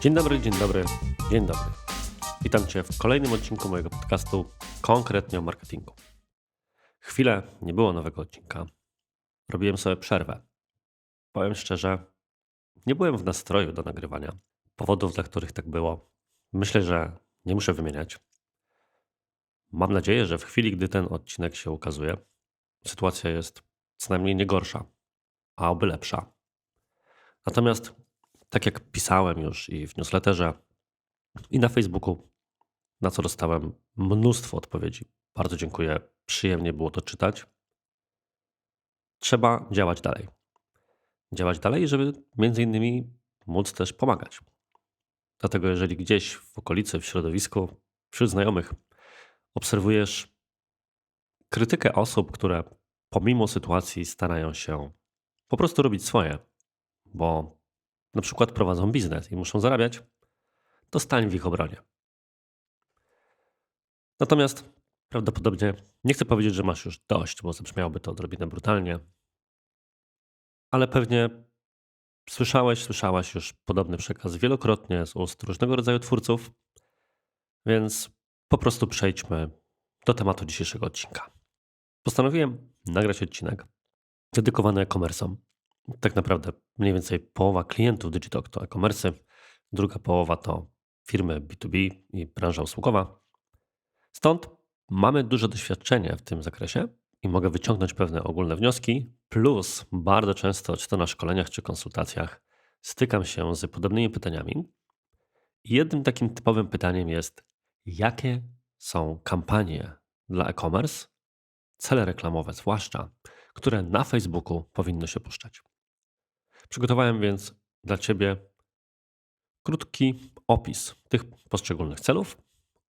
Dzień dobry, dzień dobry, dzień dobry. Witam Cię w kolejnym odcinku mojego podcastu konkretnie o marketingu. Chwilę nie było nowego odcinka. Robiłem sobie przerwę. Powiem szczerze, nie byłem w nastroju do nagrywania. Powodów, dla których tak było, myślę, że nie muszę wymieniać. Mam nadzieję, że w chwili, gdy ten odcinek się ukazuje, sytuacja jest co najmniej nie gorsza, a oby lepsza. Natomiast tak jak pisałem już i w newsletterze, i na Facebooku, na co dostałem mnóstwo odpowiedzi. Bardzo dziękuję, przyjemnie było to czytać. Trzeba działać dalej. Działać dalej, żeby między innymi móc też pomagać. Dlatego, jeżeli gdzieś w okolicy, w środowisku, wśród znajomych obserwujesz krytykę osób, które pomimo sytuacji starają się po prostu robić swoje, bo na przykład prowadzą biznes i muszą zarabiać, to stań w ich obronie. Natomiast prawdopodobnie nie chcę powiedzieć, że masz już dość, bo zabrzmiałoby to odrobinę brutalnie, ale pewnie słyszałeś, słyszałaś już podobny przekaz wielokrotnie z ust różnego rodzaju twórców, więc po prostu przejdźmy do tematu dzisiejszego odcinka. Postanowiłem nagrać odcinek dedykowany e-commerce'om. Tak naprawdę mniej więcej połowa klientów Digitalk to e-commerce, druga połowa to firmy B2B i branża usługowa. Stąd mamy duże doświadczenie w tym zakresie i mogę wyciągnąć pewne ogólne wnioski, plus bardzo często, czy to na szkoleniach, czy konsultacjach, stykam się z podobnymi pytaniami. Jednym takim typowym pytaniem jest, jakie są kampanie dla e-commerce, cele reklamowe zwłaszcza, które na Facebooku powinno się puszczać. Przygotowałem więc dla Ciebie krótki opis tych poszczególnych celów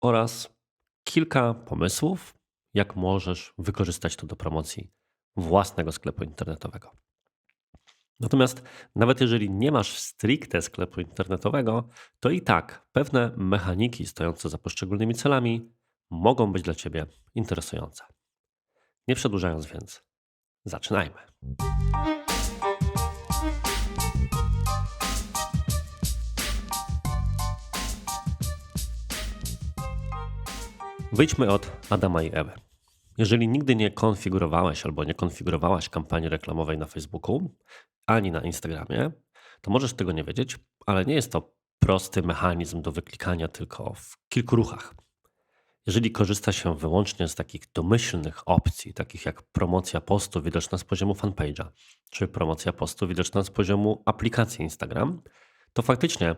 oraz kilka pomysłów, jak możesz wykorzystać to do promocji własnego sklepu internetowego. Natomiast nawet jeżeli nie masz stricte sklepu internetowego, to i tak pewne mechaniki stojące za poszczególnymi celami mogą być dla Ciebie interesujące. Nie przedłużając więc, zaczynajmy. Wyjdźmy od Adama i Ewy. Jeżeli nigdy nie konfigurowałeś albo nie konfigurowałaś kampanii reklamowej na Facebooku ani na Instagramie, to możesz tego nie wiedzieć, ale nie jest to prosty mechanizm do wyklikania tylko w kilku ruchach. Jeżeli korzysta się wyłącznie z takich domyślnych opcji, takich jak promocja postu widoczna z poziomu fanpage'a, czy promocja postu widoczna z poziomu aplikacji Instagram, to faktycznie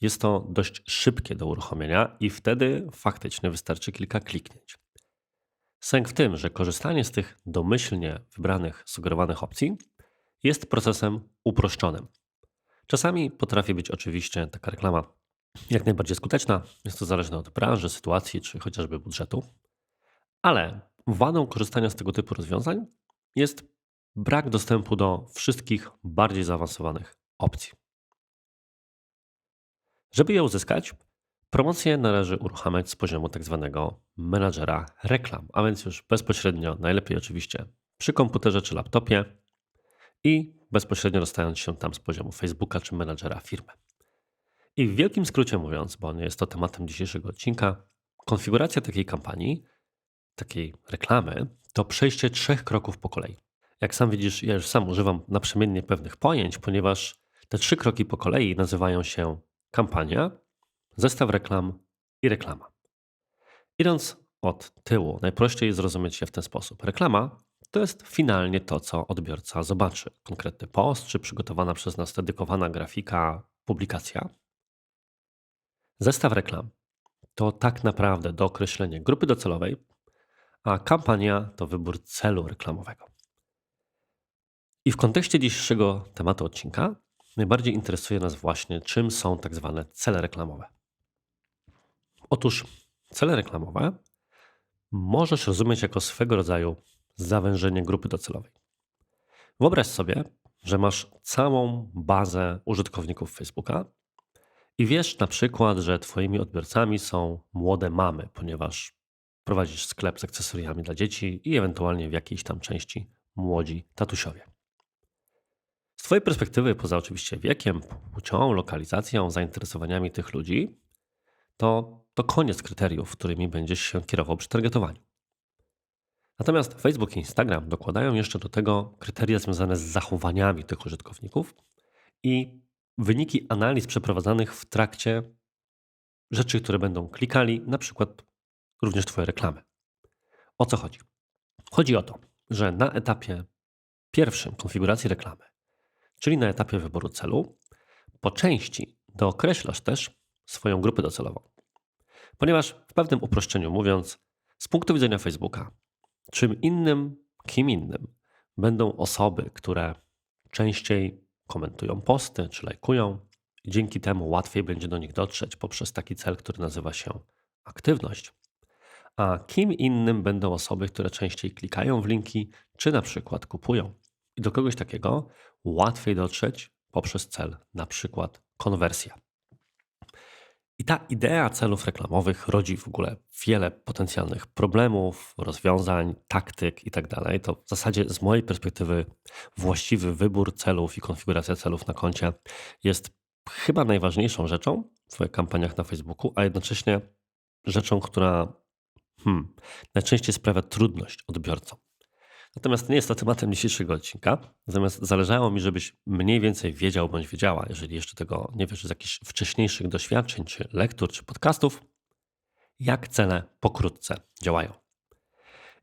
jest to dość szybkie do uruchomienia i wtedy faktycznie wystarczy kilka kliknięć. Sęk w tym, że korzystanie z tych domyślnie wybranych, sugerowanych opcji jest procesem uproszczonym. Czasami potrafi być oczywiście taka reklama jak najbardziej skuteczna, jest to zależne od branży, sytuacji czy chociażby budżetu, ale wadą korzystania z tego typu rozwiązań jest brak dostępu do wszystkich bardziej zaawansowanych opcji. Żeby je uzyskać, promocję należy uruchamiać z poziomu tak zwanego menadżera reklam, a więc już bezpośrednio, najlepiej oczywiście przy komputerze czy laptopie i bezpośrednio dostając się tam z poziomu Facebooka czy menadżera firmy. I w wielkim skrócie mówiąc, bo nie jest to tematem dzisiejszego odcinka, konfiguracja takiej kampanii, takiej reklamy, to przejście trzech kroków po kolei. Jak sam widzisz, ja już sam używam naprzemiennie pewnych pojęć, ponieważ te trzy kroki po kolei nazywają się kampania, zestaw reklam i reklama. Idąc od tyłu, najprościej zrozumieć je w ten sposób. Reklama to jest finalnie to, co odbiorca zobaczy. Konkretny post, czy przygotowana przez nas dedykowana grafika, publikacja. Zestaw reklam to tak naprawdę dookreślenie grupy docelowej, a kampania to wybór celu reklamowego. I w kontekście dzisiejszego tematu odcinka najbardziej interesuje nas właśnie, czym są tak zwane cele reklamowe. Otóż cele reklamowe możesz rozumieć jako swego rodzaju zawężenie grupy docelowej. Wyobraź sobie, że masz całą bazę użytkowników Facebooka I wiesz na przykład, że Twoimi odbiorcami są młode mamy, ponieważ prowadzisz sklep z akcesoriami dla dzieci i ewentualnie w jakiejś tam części młodzi tatusiowie. Twojej perspektywy, poza oczywiście wiekiem, płcią, lokalizacją, zainteresowaniami tych ludzi, to, to koniec kryteriów, którymi będziesz się kierował przy targetowaniu. Natomiast Facebook i Instagram dokładają jeszcze do tego kryteria związane z zachowaniami tych użytkowników i wyniki analiz przeprowadzanych w trakcie rzeczy, które będą klikali, na przykład również Twoje reklamy. O co chodzi? Chodzi o to, że na etapie pierwszym konfiguracji reklamy, czyli na etapie wyboru celu, po części dookreślasz też swoją grupę docelową. Ponieważ w pewnym uproszczeniu mówiąc, z punktu widzenia Facebooka, czym innym, kim innym będą osoby, które częściej komentują posty czy lajkują, i dzięki temu łatwiej będzie do nich dotrzeć poprzez taki cel, który nazywa się aktywność. A kim innym będą osoby, które częściej klikają w linki, czy na przykład kupują. I do kogoś takiego łatwiej dotrzeć poprzez cel, na przykład konwersja. I ta idea celów reklamowych rodzi w ogóle wiele potencjalnych problemów, rozwiązań, taktyk itd. Tak to w zasadzie z mojej perspektywy właściwy wybór celów i konfiguracja celów na koncie jest chyba najważniejszą rzeczą w kampaniach na Facebooku, a jednocześnie rzeczą, która hmm, najczęściej sprawia trudność odbiorcom. Natomiast to nie jest to tematem dzisiejszego odcinka. Natomiast zależało mi, żebyś mniej więcej wiedział bądź wiedziała, jeżeli jeszcze tego nie wiesz z jakichś wcześniejszych doświadczeń, czy lektur, czy podcastów, jak cele pokrótce działają.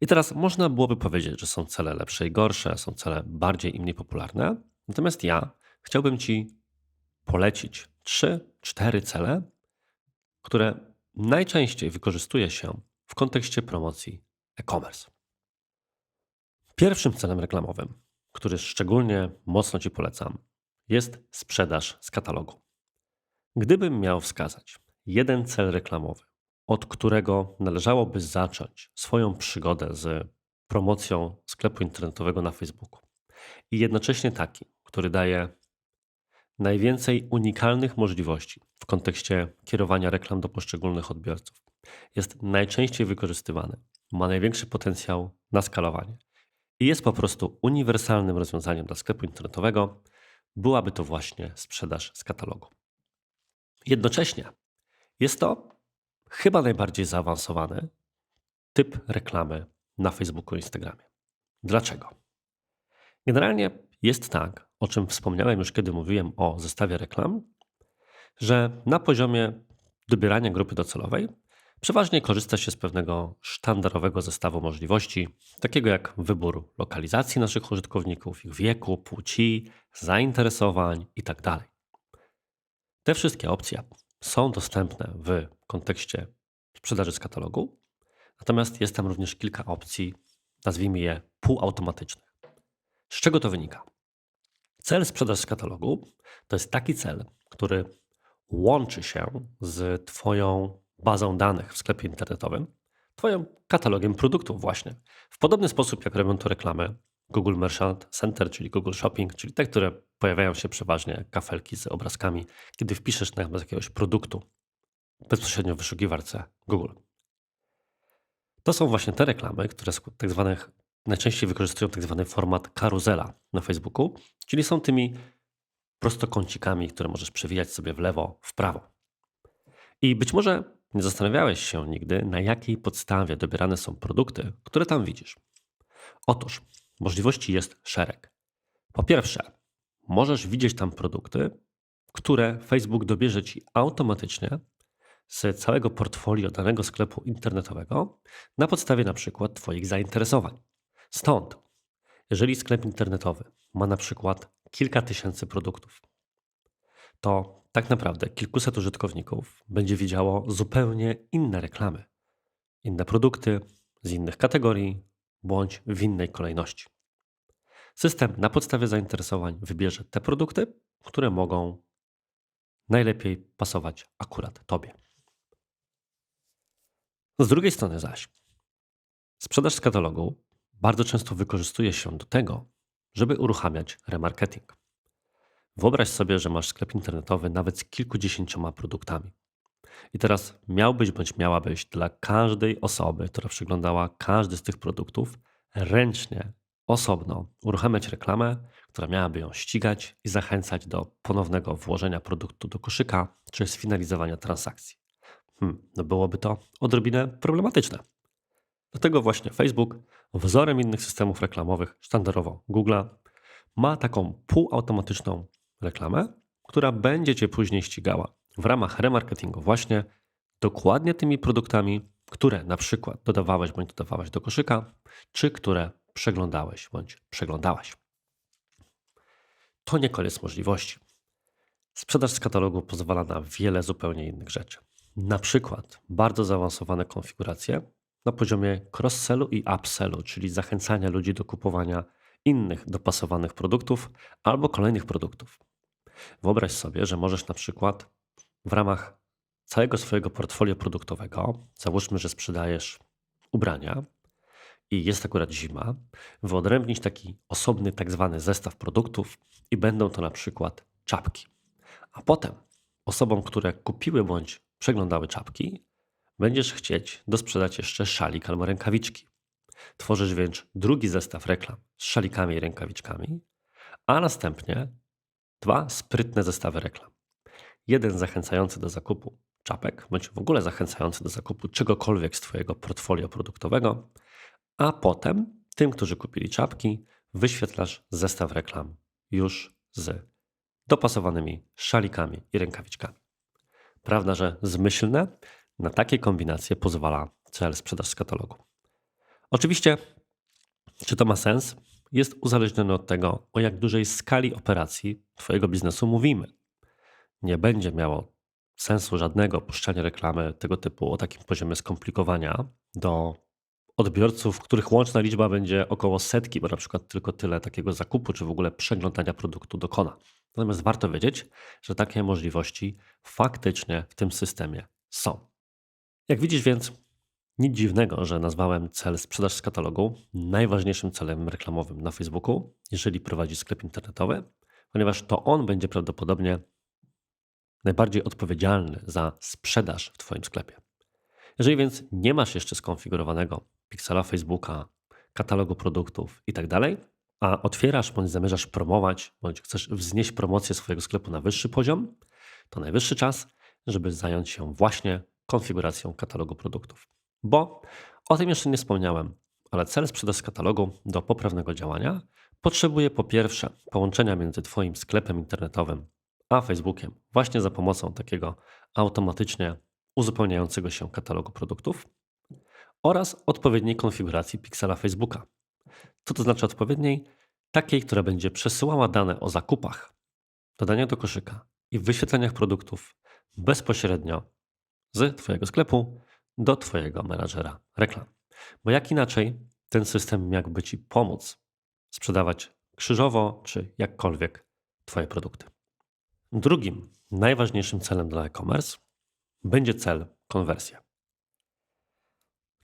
I teraz można byłoby powiedzieć, że są cele lepsze i gorsze, są cele bardziej i mniej popularne. Natomiast ja chciałbym Ci polecić trzy, cztery cele, które najczęściej wykorzystuje się w kontekście promocji e-commerce. Pierwszym celem reklamowym, który szczególnie mocno Ci polecam, jest sprzedaż z katalogu. Gdybym miał wskazać jeden cel reklamowy, od którego należałoby zacząć swoją przygodę z promocją sklepu internetowego na Facebooku, i jednocześnie taki, który daje najwięcej unikalnych możliwości w kontekście kierowania reklam do poszczególnych odbiorców, jest najczęściej wykorzystywany, ma największy potencjał na skalowanie i jest po prostu uniwersalnym rozwiązaniem dla sklepu internetowego, byłaby to właśnie sprzedaż z katalogu. Jednocześnie jest to chyba najbardziej zaawansowany typ reklamy na Facebooku i Instagramie. Dlaczego? Generalnie jest tak, o czym wspomniałem już, kiedy mówiłem o zestawie reklam, że na poziomie dobierania grupy docelowej Przeważnie korzysta się z pewnego sztandarowego zestawu możliwości, takiego jak wybór lokalizacji naszych użytkowników, ich wieku, płci, zainteresowań itd. Tak Te wszystkie opcje są dostępne w kontekście sprzedaży z katalogu, natomiast jest tam również kilka opcji, nazwijmy je półautomatycznych. Z czego to wynika? Cel sprzedaż z katalogu to jest taki cel, który łączy się z Twoją bazą danych w sklepie internetowym, Twoim katalogiem produktów właśnie. W podobny sposób jak robią to reklamy Google Merchant Center, czyli Google Shopping, czyli te, które pojawiają się przeważnie kafelki z obrazkami, kiedy wpiszesz na jakiegoś produktu bezpośrednio w wyszukiwarce Google. To są właśnie te reklamy, które tak zwanych, najczęściej wykorzystują tak zwany format karuzela na Facebooku, czyli są tymi prostokącikami, które możesz przewijać sobie w lewo, w prawo. I być może nie zastanawiałeś się nigdy, na jakiej podstawie dobierane są produkty, które tam widzisz. Otóż możliwości jest szereg. Po pierwsze, możesz widzieć tam produkty, które Facebook dobierze ci automatycznie z całego portfolio danego sklepu internetowego na podstawie na przykład Twoich zainteresowań. Stąd, jeżeli sklep internetowy ma na przykład kilka tysięcy produktów, to tak naprawdę kilkuset użytkowników będzie widziało zupełnie inne reklamy, inne produkty z innych kategorii bądź w innej kolejności. System na podstawie zainteresowań wybierze te produkty, które mogą najlepiej pasować akurat Tobie. Z drugiej strony zaś, sprzedaż z katalogu bardzo często wykorzystuje się do tego, żeby uruchamiać remarketing. Wyobraź sobie, że masz sklep internetowy nawet z kilkudziesięcioma produktami. I teraz miałbyś bądź miałabyś dla każdej osoby, która przeglądała każdy z tych produktów, ręcznie, osobno uruchamiać reklamę, która miałaby ją ścigać i zachęcać do ponownego włożenia produktu do koszyka czy sfinalizowania transakcji. Hmm, no byłoby to odrobinę problematyczne. Dlatego właśnie Facebook, wzorem innych systemów reklamowych, standardowo Google'a, ma taką półautomatyczną reklamę, która będzie cię później ścigała w ramach remarketingu właśnie dokładnie tymi produktami, które na przykład dodawałeś bądź dodawałaś do koszyka, czy które przeglądałeś bądź przeglądałaś. To nie koniec możliwości. Sprzedaż z katalogu pozwala na wiele zupełnie innych rzeczy. Na przykład bardzo zaawansowane konfiguracje na poziomie cross-sellu i upsellu, czyli zachęcania ludzi do kupowania innych dopasowanych produktów albo kolejnych produktów. Wyobraź sobie, że możesz na przykład w ramach całego swojego portfolio produktowego, załóżmy, że sprzedajesz ubrania i jest akurat zima, wyodrębnić taki osobny tak zwany zestaw produktów i będą to na przykład czapki. A potem osobom, które kupiły bądź przeglądały czapki, będziesz chcieć dosprzedać jeszcze szalik albo rękawiczki. Tworzysz więc drugi zestaw reklam z szalikami i rękawiczkami, a następnie dwa sprytne zestawy reklam. Jeden zachęcający do zakupu czapek, bądź w ogóle zachęcający do zakupu czegokolwiek z Twojego portfolio produktowego, a potem tym, którzy kupili czapki, wyświetlasz zestaw reklam już z dopasowanymi szalikami i rękawiczkami. Prawda, że zmyślne? Na takie kombinacje pozwala cel sprzedaż z katalogu. Oczywiście, czy to ma sens? Jest uzależnione od tego, o jak dużej skali operacji Twojego biznesu mówimy. Nie będzie miało sensu żadnego puszczania reklamy tego typu o takim poziomie skomplikowania do odbiorców, których łączna liczba będzie około setki, bo na przykład tylko tyle takiego zakupu czy w ogóle przeglądania produktu dokona. Natomiast warto wiedzieć, że takie możliwości faktycznie w tym systemie są. Jak widzisz więc, nic dziwnego, że nazwałem cel sprzedaż z katalogu najważniejszym celem reklamowym na Facebooku, jeżeli prowadzi sklep internetowy, ponieważ to on będzie prawdopodobnie najbardziej odpowiedzialny za sprzedaż w Twoim sklepie. Jeżeli więc nie masz jeszcze skonfigurowanego piksela Facebooka, katalogu produktów itd., tak a otwierasz bądź zamierzasz promować, bądź chcesz wznieść promocję swojego sklepu na wyższy poziom, to najwyższy czas, żeby zająć się właśnie konfiguracją katalogu produktów. Bo o tym jeszcze nie wspomniałem, ale cel sprzedaż katalogu do poprawnego działania potrzebuje po pierwsze połączenia między Twoim sklepem internetowym a Facebookiem, właśnie za pomocą takiego automatycznie uzupełniającego się katalogu produktów oraz odpowiedniej konfiguracji piksela Facebooka. Co to znaczy odpowiedniej? Takiej, która będzie przesyłała dane o zakupach, dodaniach do koszyka i wyświetleniach produktów bezpośrednio z Twojego sklepu do Twojego menadżera reklam. Bo jak inaczej ten system miałby Ci pomóc sprzedawać krzyżowo czy jakkolwiek Twoje produkty. Drugim najważniejszym celem dla e-commerce będzie cel konwersja.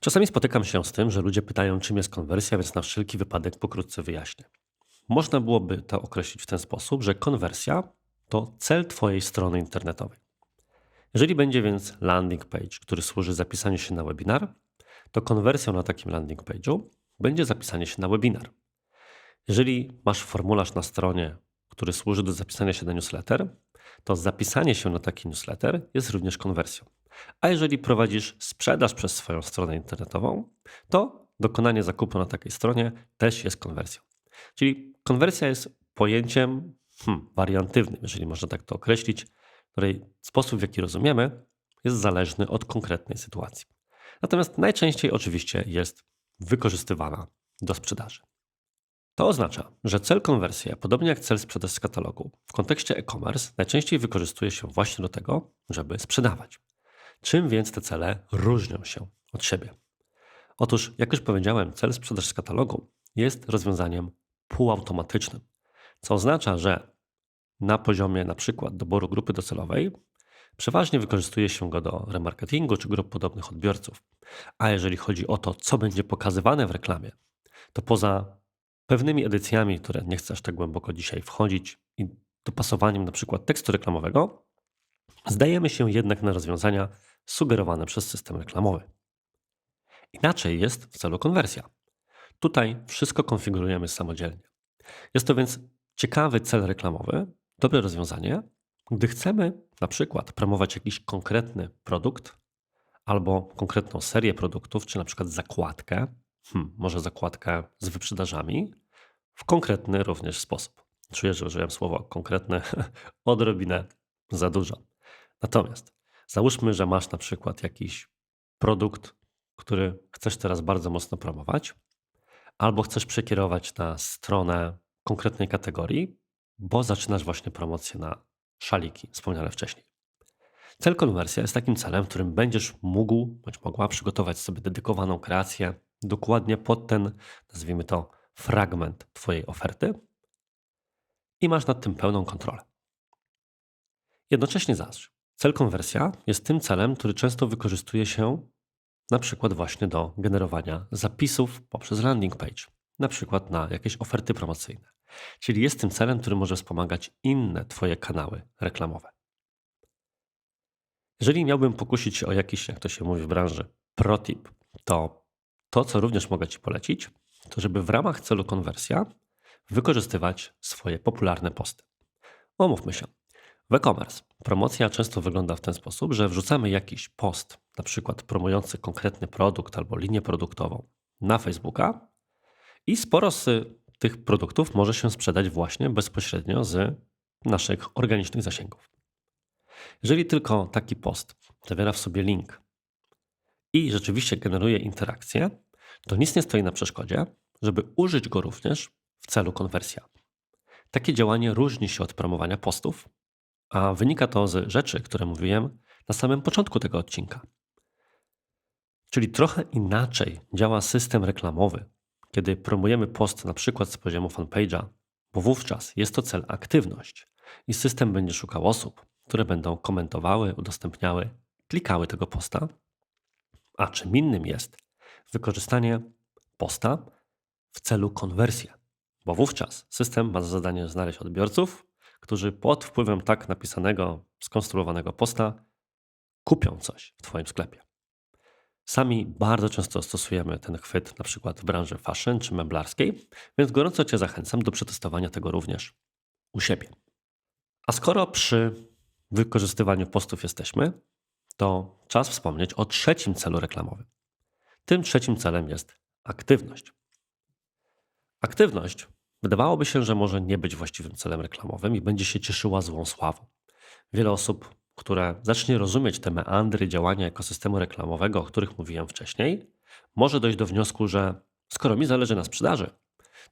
Czasami spotykam się z tym, że ludzie pytają, czym jest konwersja, więc na wszelki wypadek pokrótce wyjaśnię. Można byłoby to określić w ten sposób, że konwersja to cel Twojej strony internetowej. Jeżeli będzie więc landing page, który służy zapisaniu się na webinar, to konwersją na takim landing page'u będzie zapisanie się na webinar. Jeżeli masz formularz na stronie, który służy do zapisania się na newsletter, to zapisanie się na taki newsletter jest również konwersją. A jeżeli prowadzisz sprzedaż przez swoją stronę internetową, to dokonanie zakupu na takiej stronie też jest konwersją. Czyli konwersja jest pojęciem hmm, wariantywnym, jeżeli można tak to określić, której sposób, w jaki rozumiemy, jest zależny od konkretnej sytuacji. Natomiast najczęściej oczywiście jest wykorzystywana do sprzedaży. To oznacza, że cel konwersja, podobnie jak cel sprzedaż z katalogu, w kontekście e-commerce najczęściej wykorzystuje się właśnie do tego, żeby sprzedawać. Czym więc te cele różnią się od siebie? Otóż, jak już powiedziałem, cel sprzedaż z katalogu jest rozwiązaniem półautomatycznym, co oznacza, że na poziomie na przykład doboru grupy docelowej przeważnie wykorzystuje się go do remarketingu czy grup podobnych odbiorców. A jeżeli chodzi o to, co będzie pokazywane w reklamie, to poza pewnymi edycjami, które nie chcesz tak głęboko dzisiaj wchodzić i dopasowaniem na przykład tekstu reklamowego, zdajemy się jednak na rozwiązania sugerowane przez system reklamowy. Inaczej jest w celu konwersja. Tutaj wszystko konfigurujemy samodzielnie. Jest to więc ciekawy cel reklamowy, dobre rozwiązanie, gdy chcemy na przykład promować jakiś konkretny produkt albo konkretną serię produktów, czy na przykład zakładkę, hmm, może zakładkę z wyprzedażami, w konkretny również sposób. Czuję, że użyłem słowa konkretne odrobinę za dużo. Natomiast załóżmy, że masz na przykład jakiś produkt, który chcesz teraz bardzo mocno promować, albo chcesz przekierować na stronę konkretnej kategorii, bo zaczynasz właśnie promocję na szaliki wspomniane wcześniej. Cel konwersja jest takim celem, w którym będziesz mógł bądź mogła przygotować sobie dedykowaną kreację dokładnie pod ten, nazwijmy to, fragment Twojej oferty i masz nad tym pełną kontrolę. Jednocześnie zaś, cel konwersja jest tym celem, który często wykorzystuje się na przykład właśnie do generowania zapisów poprzez landing page, na przykład na jakieś oferty promocyjne. Czyli jest tym celem, który może wspomagać inne Twoje kanały reklamowe. Jeżeli miałbym pokusić się o jakiś, jak to się mówi w branży, protip, to to, co również mogę Ci polecić, to żeby w ramach celu konwersja wykorzystywać swoje popularne posty. Omówmy się. W e-commerce promocja często wygląda w ten sposób, że wrzucamy jakiś post, na przykład promujący konkretny produkt albo linię produktową na Facebooka i sporo z tych produktów może się sprzedać właśnie bezpośrednio z naszych organicznych zasięgów. Jeżeli tylko taki post zawiera w sobie link i rzeczywiście generuje interakcję, to nic nie stoi na przeszkodzie, żeby użyć go również w celu konwersja. Takie działanie różni się od promowania postów, a wynika to z rzeczy, które mówiłem na samym początku tego odcinka. Czyli trochę inaczej działa system reklamowy, kiedy promujemy post na przykład z poziomu fanpage'a, bo wówczas jest to cel aktywność i system będzie szukał osób, które będą komentowały, udostępniały, klikały tego posta. A czym innym jest wykorzystanie posta w celu konwersji, bo wówczas system ma za zadanie znaleźć odbiorców, którzy pod wpływem tak napisanego, skonstruowanego posta kupią coś w Twoim sklepie. Sami bardzo często stosujemy ten chwyt na przykład w branży fashion czy meblarskiej, więc gorąco Cię zachęcam do przetestowania tego również u siebie. A skoro przy wykorzystywaniu postów jesteśmy, to czas wspomnieć o trzecim celu reklamowym. Tym trzecim celem jest aktywność. Aktywność wydawałoby się, że może nie być właściwym celem reklamowym i będzie się cieszyła złą sławą. Wiele osób, które zacznie rozumieć te meandry działania ekosystemu reklamowego, o których mówiłem wcześniej, może dojść do wniosku, że skoro mi zależy na sprzedaży,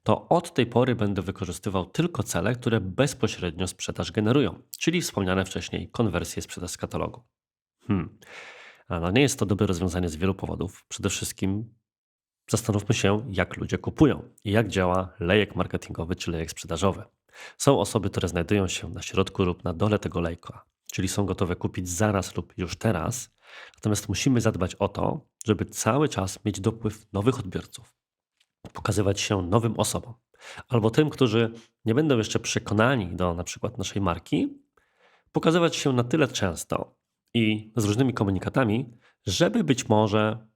to od tej pory będę wykorzystywał tylko cele, które bezpośrednio sprzedaż generują, czyli wspomniane wcześniej konwersje sprzedaż z katalogu. Hmm. No nie jest to dobre rozwiązanie z wielu powodów. Przede wszystkim zastanówmy się, jak ludzie kupują i jak działa lejek marketingowy czy lejek sprzedażowy. Są osoby, które znajdują się na środku lub na dole tego lejka, czyli są gotowe kupić zaraz lub już teraz. Natomiast musimy zadbać o to, żeby cały czas mieć dopływ nowych odbiorców, pokazywać się nowym osobom, albo tym, którzy nie będą jeszcze przekonani do na przykład naszej marki, pokazywać się na tyle często i z różnymi komunikatami, żeby być może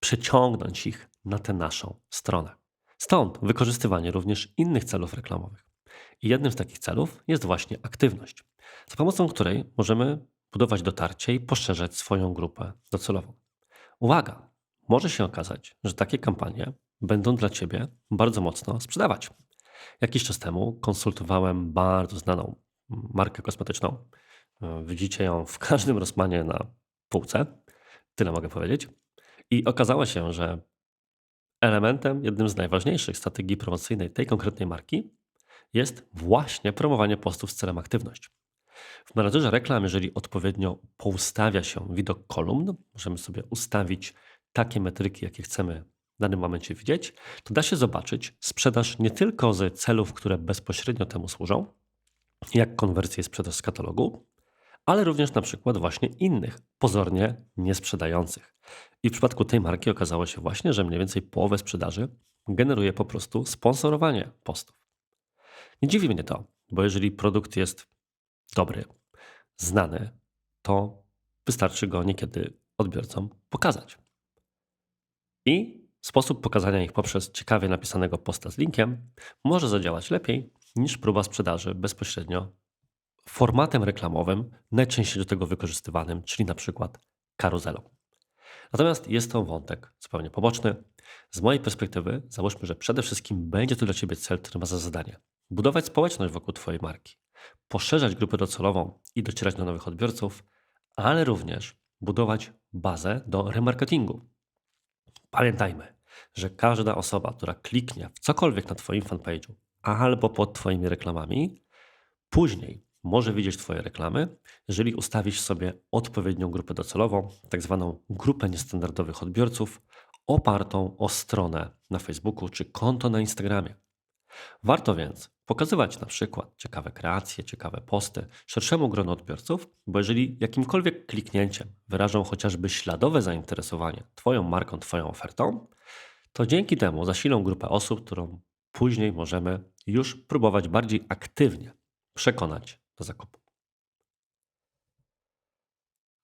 przeciągnąć ich na tę naszą stronę. Stąd wykorzystywanie również innych celów reklamowych. I jednym z takich celów jest właśnie aktywność, za pomocą której możemy budować dotarcie i poszerzać swoją grupę docelową. Uwaga! Może się okazać, że takie kampanie będą dla Ciebie bardzo mocno sprzedawać. Jakiś czas temu konsultowałem bardzo znaną markę kosmetyczną. Widzicie ją w każdym Rossmanie na półce. Tyle mogę powiedzieć. I okazało się, że elementem, jednym z najważniejszych strategii promocyjnej tej konkretnej marki jest właśnie promowanie postów z celem aktywność. W menadżerze reklam, jeżeli odpowiednio poustawia się widok kolumn, możemy sobie ustawić takie metryki, jakie chcemy w danym momencie widzieć, to da się zobaczyć sprzedaż nie tylko z celów, które bezpośrednio temu służą, jak konwersję i sprzedaż z katalogu, ale również na przykład właśnie innych, pozornie niesprzedających. I w przypadku tej marki okazało się właśnie, że mniej więcej połowę sprzedaży generuje po prostu sponsorowanie postów. Nie dziwi mnie to. bo jeżeli produkt jest dobry, znany, to wystarczy go niekiedy odbiorcom pokazać. I sposób pokazania ich poprzez ciekawie napisanego posta z linkiem może zadziałać lepiej niż próba sprzedaży bezpośrednio formatem reklamowym, najczęściej do tego wykorzystywanym, czyli na przykład karuzelą. Natomiast jest to wątek zupełnie poboczny. Z mojej perspektywy załóżmy, że przede wszystkim będzie to dla Ciebie cel, który ma za zadanie budować społeczność wokół Twojej marki, poszerzać grupę docelową i docierać do nowych odbiorców, ale również budować bazę do remarketingu. Pamiętajmy, że każda osoba, która kliknie w cokolwiek na Twoim fanpage'u albo pod Twoimi reklamami, później może widzieć Twoje reklamy, jeżeli ustawisz sobie odpowiednią grupę docelową, tak zwaną grupę niestandardowych odbiorców, opartą o stronę na Facebooku czy konto na Instagramie. Warto więc pokazywać na przykład ciekawe kreacje, ciekawe posty szerszemu gronu odbiorców, bo jeżeli jakimkolwiek kliknięciem wyrażą chociażby śladowe zainteresowanie Twoją marką, Twoją ofertą, to dzięki temu zasilą grupę osób, którą później możemy już próbować bardziej aktywnie przekonać do zakupu.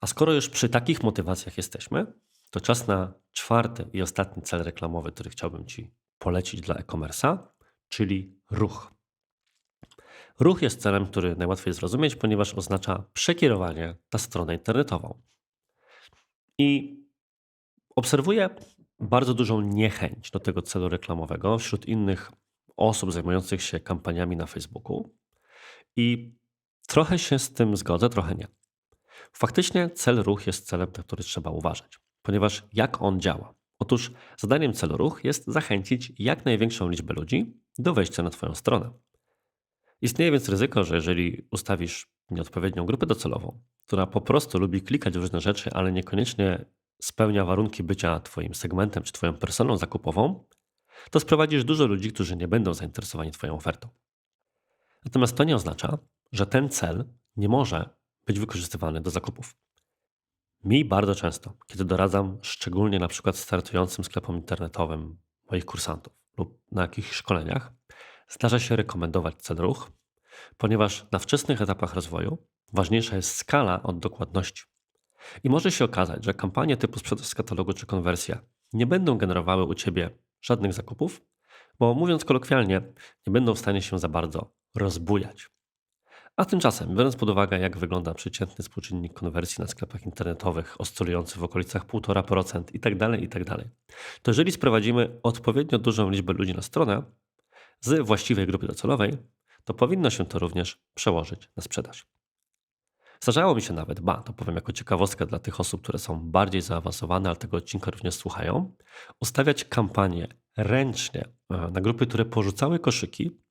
A skoro już przy takich motywacjach jesteśmy, to czas na czwarty i ostatni cel reklamowy, który chciałbym Ci polecić dla e-commerce'a, czyli ruch. Ruch jest celem, który najłatwiej zrozumieć, ponieważ oznacza przekierowanie na stronę internetową. I obserwuję bardzo dużą niechęć do tego celu reklamowego wśród innych osób zajmujących się kampaniami na Facebooku. I trochę się z tym zgodzę, trochę nie. Faktycznie cel ruch jest celem, na który trzeba uważać, ponieważ jak on działa? Otóż zadaniem celu ruch jest zachęcić jak największą liczbę ludzi do wejścia na Twoją stronę. Istnieje więc ryzyko, że jeżeli ustawisz nieodpowiednią grupę docelową, która po prostu lubi klikać w różne rzeczy, ale niekoniecznie spełnia warunki bycia Twoim segmentem czy Twoją personą zakupową, to sprowadzisz dużo ludzi, którzy nie będą zainteresowani Twoją ofertą. Natomiast to nie oznacza, że ten cel nie może być wykorzystywany do zakupów. Mi bardzo często, kiedy doradzam, szczególnie na przykład startującym sklepom internetowym moich kursantów lub na jakichś szkoleniach, zdarza się rekomendować cel ruch, ponieważ na wczesnych etapach rozwoju ważniejsza jest skala od dokładności. I może się okazać, że kampanie typu sprzedaż z katalogu czy konwersja nie będą generowały u ciebie żadnych zakupów, bo mówiąc kolokwialnie, nie będą w stanie się za bardzo rozbujać. A tymczasem, biorąc pod uwagę, jak wygląda przeciętny współczynnik konwersji na sklepach internetowych, oscylujący w okolicach 1,5% itd., itd., to jeżeli sprowadzimy odpowiednio dużą liczbę ludzi na stronę z właściwej grupy docelowej, to powinno się to również przełożyć na sprzedaż. Zdarzało mi się nawet, ba, to powiem jako ciekawostkę dla tych osób, które są bardziej zaawansowane, ale tego odcinka również słuchają, ustawiać kampanię ręcznie e, na grupy, które porzucały koszyki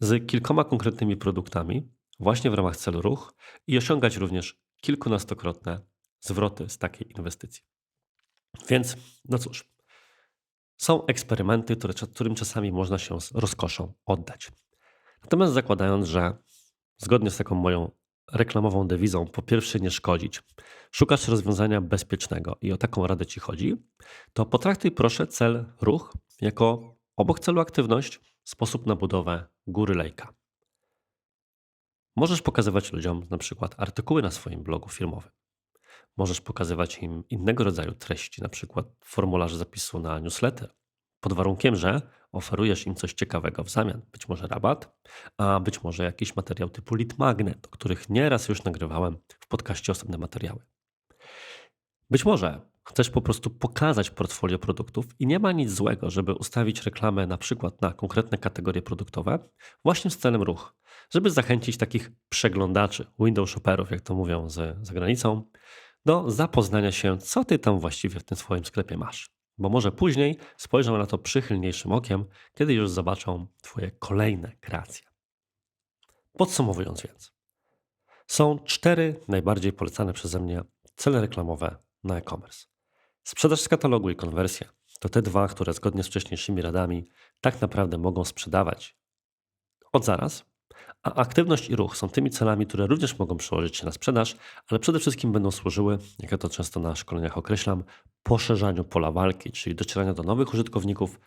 z kilkoma konkretnymi produktami, właśnie w ramach celu ruch i osiągać również kilkunastokrotne zwroty z takiej inwestycji. Więc, no cóż, są eksperymenty, które, którym czasami można się z rozkoszą oddać. Natomiast zakładając, że zgodnie z taką moją reklamową dewizą po pierwsze nie szkodzić, szukasz rozwiązania bezpiecznego i o taką radę ci chodzi, to potraktuj proszę cel ruch jako obok celu aktywność sposób na budowę góry lejka. Możesz pokazywać ludziom na przykład artykuły na swoim blogu firmowym. Możesz pokazywać im innego rodzaju treści, na przykład formularze zapisu na newsletter, pod warunkiem, że oferujesz im coś ciekawego w zamian, być może rabat, a być może jakiś materiał typu lead magnet, o których nieraz już nagrywałem w podcaście osobne materiały. Być może chcesz po prostu pokazać portfolio produktów i nie ma nic złego, żeby ustawić reklamę na przykład na konkretne kategorie produktowe właśnie z celem ruch, żeby zachęcić takich przeglądaczy, window shopperów, jak to mówią z zagranicą, do zapoznania się, co ty tam właściwie w tym swoim sklepie masz. Bo może później spojrzą na to przychylniejszym okiem, kiedy już zobaczą Twoje kolejne kreacje. Podsumowując więc, są cztery najbardziej polecane przeze mnie cele reklamowe na e-commerce. Sprzedaż z katalogu i konwersja to te dwa, które zgodnie z wcześniejszymi radami tak naprawdę mogą sprzedawać. Od zaraz, a aktywność i ruch są tymi celami, które również mogą przełożyć się na sprzedaż, ale przede wszystkim będą służyły, jak ja to często na szkoleniach określam, poszerzaniu pola walki, czyli docierania do nowych użytkowników,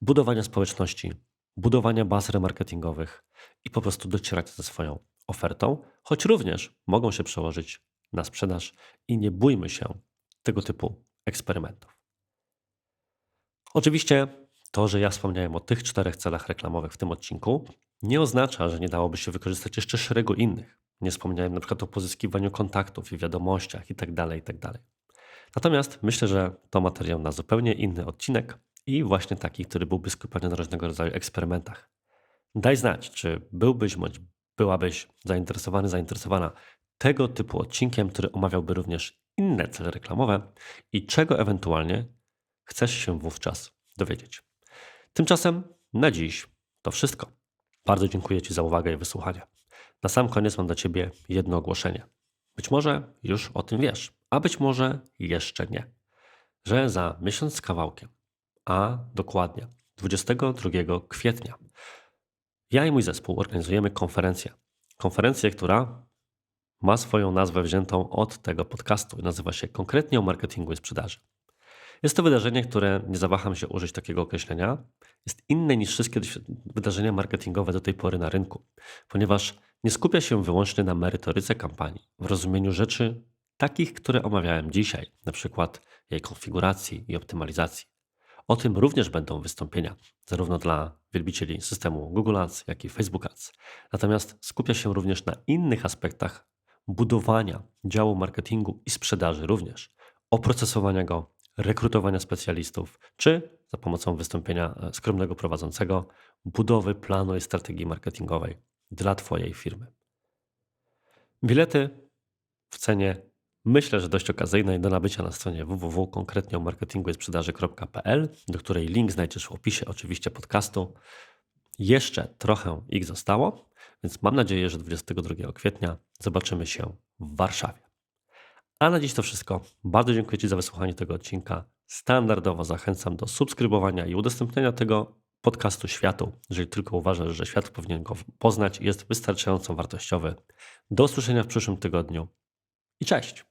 budowania społeczności, budowania baz remarketingowych i po prostu docierać ze swoją ofertą, choć również mogą się przełożyć na sprzedaż i nie bójmy się tego typu eksperymentów. Oczywiście to, że ja wspomniałem o tych czterech celach reklamowych w tym odcinku, nie oznacza, że nie dałoby się wykorzystać jeszcze szeregu innych. Nie wspomniałem na przykład o pozyskiwaniu kontaktów i wiadomościach itd., tak itd. Tak Natomiast myślę, że to materiał na zupełnie inny odcinek i właśnie taki, który byłby skupiony na różnego rodzaju eksperymentach. Daj znać, czy byłbyś bądź byłabyś zainteresowany, zainteresowana tego typu odcinkiem, który omawiałby również inne cele reklamowe i czego ewentualnie chcesz się wówczas dowiedzieć. Tymczasem na dziś to wszystko. Bardzo dziękuję Ci za uwagę i wysłuchanie. Na sam koniec mam dla Ciebie jedno ogłoszenie. Być może już o tym wiesz, a być może jeszcze nie. Że za miesiąc z kawałkiem, a dokładnie 22 kwietnia, ja i mój zespół organizujemy konferencję. Konferencję, która ma swoją nazwę wziętą od tego podcastu i nazywa się konkretnie o marketingu i sprzedaży. Jest to wydarzenie, które nie zawaham się użyć takiego określenia. Jest inne niż wszystkie wydarzenia marketingowe do tej pory na rynku, ponieważ nie skupia się wyłącznie na merytoryce kampanii, w rozumieniu rzeczy takich, które omawiałem dzisiaj, na przykład jej konfiguracji i optymalizacji. O tym również będą wystąpienia, zarówno dla wielbicieli systemu Google Ads, jak i Facebook Ads. Natomiast skupia się również na innych aspektach budowania działu marketingu i sprzedaży również, oprocesowania go, rekrutowania specjalistów, czy za pomocą wystąpienia e, skromnego prowadzącego budowy planu i strategii marketingowej dla Twojej firmy. Bilety w cenie myślę, że dość okazyjnej do nabycia na stronie www konkretnie o marketingu i sprzedaży.pl, do której link znajdziesz w opisie oczywiście podcastu. Jeszcze trochę ich zostało, więc mam nadzieję, że 22 kwietnia zobaczymy się w Warszawie. A na dziś to wszystko. Bardzo dziękuję Ci za wysłuchanie tego odcinka. Standardowo zachęcam do subskrybowania i udostępniania tego podcastu światu, jeżeli tylko uważasz, że świat powinien go poznać jest wystarczająco wartościowy. Do usłyszenia w przyszłym tygodniu i cześć!